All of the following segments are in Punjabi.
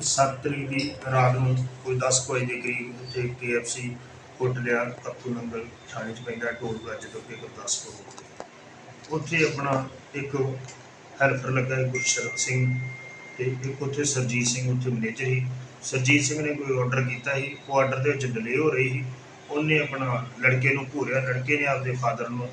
7 ਤਰੀਕ ਦੀ ਰਾਤ ਨੂੰ ਕੋਈ 10 ਕੁ ਵਜੇ ਦੇ ਕਰੀਬ ਉੱਥੇ KFC ਕੁੱਟ ਲਿਆ ਕੱਪੂ ਨੰਗਲ ਥਾਣੇ 'ਚ ਪੈਂਦਾ ਟੋਲ ਪਲਾਜ਼ੇ ਤੋਂ ਅੱਗੇ ਗੁਰਦਾਸਪੁਰ ਉੱਥੇ ਆਪਣਾ ਇੱਕ ਹੈਲਪਰ ਲੱਗਾ ਸੀ ਗੁਰਸ਼ਰਨ ਸਿੰਘ ਤੇ ਇੱਕ ਉੱਥੇ ਸਰਜੀਤ ਸਿੰਘ ਉੱਥੇ ਮੈਨੇਜਰ ਸੀ। ਸਰਜੀਤ ਸਿੰਘ ਨੇ ਕੋਈ ਆਰਡਰ ਕੀਤਾ ਸੀ ਉਹ ਆਰਡਰ ਦੇ ਵਿੱਚ ਡਿਲੇ ਹੋ ਰਹੀ ਸੀ। ਉਹਨੇ ਆਪਣਾ ਲੜਕੇ ਨੂੰ ਘੂਰਿਆ ਲੜਕੇ ਨੇ ਆਪਦੇ ਫਾਦਰ ਨੂੰ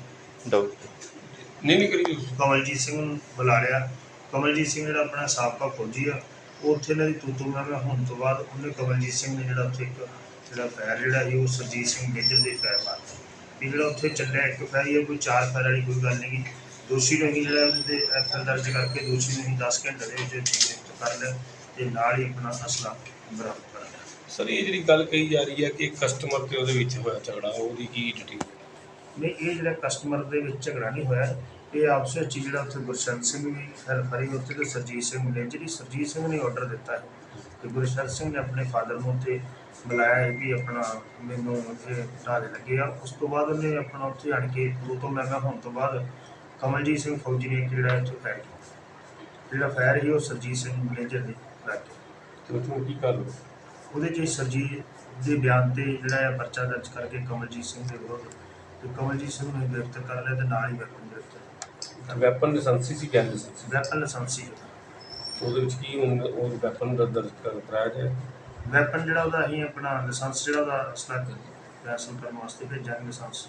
ਨਹੀਂ ਨਹੀਂ ਕਰੀ ਕਮਲਜੀਤ ਸਿੰਘ ਨੂੰ ਬੁਲਾ ਲਿਆ। ਕਮਲਜੀਤ ਸਿੰਘ ਜਿਹੜਾ ਆਪਣਾ ਸਾਬਕਾ ਫੌਜੀ ਆ ਉੱਥੇ ਇਹਨਾਂ ਦੀ ਤੂਤੂ ਮੈਂ ਹੋਣ ਤੋਂ ਬਾਅਦ ਉਹਨੇ ਕਮਲਜੀਤ ਸਿੰਘ ਨੇ ਜਿਹੜਾ ਉੱਥੇ ਇੱਕ ਜਿਹੜਾ ਫਾਇਰ ਜਿਹੜਾ ਸੀ ਉਹ ਸਰਜੀਤ ਸਿੰਘ ਮੇਜਰ ਦੇ ਫਾਇਰ ਮਾਰਤਾ। ਵੀ ਜਿਹੜਾ ਉੱਥੇ ਚੱਲਿਆ ਇੱਕ ਫਾਇਰ ਹੀ ਆ, ਕੋਈ ਚਾਰ ਫਾਇਰ ਵਾਲੀ ਕੋਈ ਗੱਲ ਨਹੀਂ ਦੋਸ਼ੀ ਨੂੰ ਹੀ ਜਿਹੜਾ ਉਹਦੇ ਐਫਆਈਆਰ ਦਰਜ ਕਰਕੇ ਦੋਸ਼ੀ ਨੂੰ ਹੀ 10 ਘੰਟੇ ਦੇ ਵਿੱਚ ਗ੍ਰਿਫਤਾਰ ਕਰ ਲਿਆ ਤੇ ਨਾਲ ਹੀ ਆਪਣਾ ਅਸਲਾ ਬਰਾਮਦ ਕਰ ਲਿਆ। ਸਰ ਇਹ ਜਿਹੜੀ ਗੱਲ ਕਹੀ ਜਾ ਰਹੀ ਹੈ ਕਿ ਕਸਟਮਰ ਤੇ ਉਹਦੇ ਵਿੱਚ ਹੋਇਆ ਝਗੜਾ ਉਹਦੀ ਕੀ ਡਿਟੇਲ ਨਹੀਂ ਇਹ ਜਿਹੜਾ ਕਸਟਮਰ ਦੇ ਵਿੱਚ ਝਗੜਾ ਨਹੀਂ ਹੋਇਆ ਇਹ ਆਪਸ ਵਿੱਚ ਜਿਹੜਾ ਉੱਥੇ ਗੁਰਸ਼ਰਨ ਸਿੰਘ ਵੀ ਹੈਲਪਰ ਹੀ ਉੱਥੇ ਤੇ ਸਰਜੀਤ ਸਿੰਘ ਨੇ ਜਿਹੜੀ ਸਰਜੀਤ ਸਿੰਘ ਨੇ ਆਰਡਰ ਦਿੱਤਾ ਹੈ ਤੇ ਗੁਰਸ਼ਰਨ ਸਿੰਘ ਨੇ ਆਪਣੇ ਫਾਦਰ ਨੂੰ ਉੱਥੇ ਬੁਲਾਇਆ ਹੈ ਵੀ ਆਪਣਾ ਮੈਨੂੰ ਢਾਹ ਦੇ ਲੱਗੇ ਆ। ਉਸ ਤੋਂ ਬਾਅਦ ਉਹਨੇ ਆਪਣਾ ਉੱਥੇ ਆਣ ਕੇ ਦੋ ਤੋਂ ਮਹਿੰਗਾ ਹੋਣ ਤੋਂ ਬਾਅਦ ਕਮਲਜੀਤ ਸਿੰਘ ਫੌਜੀ ਨੇ ਜਿਹੜਾ ਇੱਥੇ ਫਾਇਰ ਕੀਤਾ। ਜਿਹੜਾ ਫਾਇਰ ਸੀ ਉਹ ਸਰਜੀਤ ਸਿੰਘ ਮੈਨੇਜਰ ਦੇ ਲੱਗ। ਗਿਆ ਤੇ ਉਹ ਕੀ ਕਰ ਲਓ? ਉਹਦੇ 'ਚ ਸਰਜੀਤ ਦੇ ਬਿਆਨ ਤੇ ਜਿਹੜਾ ਹੈ ਪਰਚਾ ਦਰਜ ਕਰਕੇ ਕਮਲਜੀਤ ਸਿੰਘ ਦੇ ਵਿਰੁੱਧ ਤੇ ਕਮਲਜੀਤ ਸਿੰਘ ਨੂੰ ਗ੍ਰਿਫਤਾਰ ਕਰ ਲਿਆ ਤੇ ਨਾਲ ਹੀ ਵੈਪਨ ਗ੍ਰਿਫਤਾਰ ਵੈਪਨ ਲਾਇਸੈਂਸੀ ਸੀ ਕਹਿੰਦੇ ਸੀ ਵੈਪਨ ਲਾਇਸੈਂਸੀ ਉਹਦੇ। ਵਿੱਚ ਕੀ ਹੁੰਦਾ ਉਹ ਵੈਪਨ ਦਾ ਦਰਜ ਕਰ- ਕਰਾਇਆ ਜਾਏ ਵੈਪਨ ਜਿਹੜਾ ਉਹਦਾ ਅਸੀਂ ਆਪਣਾ ਲਾਇਸੈਂਸ ਜਿਹੜਾ ਉਹਦਾ ਅਸਲਾ ਫੈਸਲ ਕਰਨ ਵਾਸਤੇ ਭੇਜਾਂਗੇ ਲਾਇਸੈਂਸ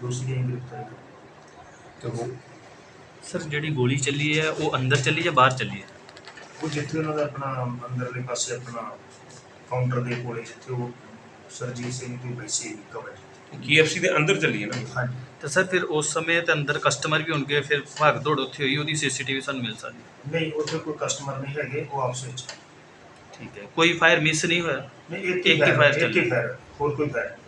ਦੂਸਰੀ ਅਸੀਂ ਗ੍ਰਿਫਤਾਰ ਕਰ। ਤੇ ਉਹ ਸਰ ਜਿਹੜੀ ਗੋਲੀ ਚੱਲੀ ਹੈ ਉਹ ਅੰਦਰ ਚੱਲੀ ਜਾਂ ਬਾਹਰ ਚੱਲੀ ਹੈ? ਉਹ ਜਿੱਥੇ ਉਹਨਾਂ ਦਾ ਆਪਣਾ ਅੰਦਰਲੇ ਪਾਸੇ ਆਪਣਾ ਕਾਊਂਟਰ ਦੇ ਕੋਲੇ ਜਿੱਥੇ ਉਹ ਸਰਜੀਤ ਸਿੰਘ ਦੀ ਬੈਸੀ ਕਵਰ KFC ਦੇ ਅੰਦਰ ਚੱਲੀ ਹੈ ਨਾ ਹਾਂਜੀ ਤਾਂ ਸਰ ਫਿਰ ਉਸ ਸਮੇਂ ਤੇ ਅੰਦਰ ਕਸਟਮਰ ਵੀ ਹੋਣਗੇ ਫਿਰ ਭਾਗ ਦੌੜ ਉੱਥੇ ਹੋਈ ਉਹਦੀ ਸੀਸੀਟੀਵੀ ਸਾਨੂੰ ਮਿਲ ਸਕਦੀ ਹੈ। ਨਹੀਂ ਉੱਥੇ ਕੋਈ ਕਸਟਮਰ ਨਹੀਂ ਹੈਗੇ ਉਹ ਆਪਸ ਵਿੱਚ ਠੀਕ ਹੈ ਕੋਈ ਫਾਇਰ ਮਿਸ ਨਹੀਂ ਹੋਇਆ ਨਹੀਂ ਇੱਕ ਇੱਕ ਹੀ ਹੀ ਫਾਇਰ ਇੱਕ ਹੀ। ਫਾਇਰ ਹੋਰ ਕੋਈ ਫਾਇਰ ਨਹੀਂ।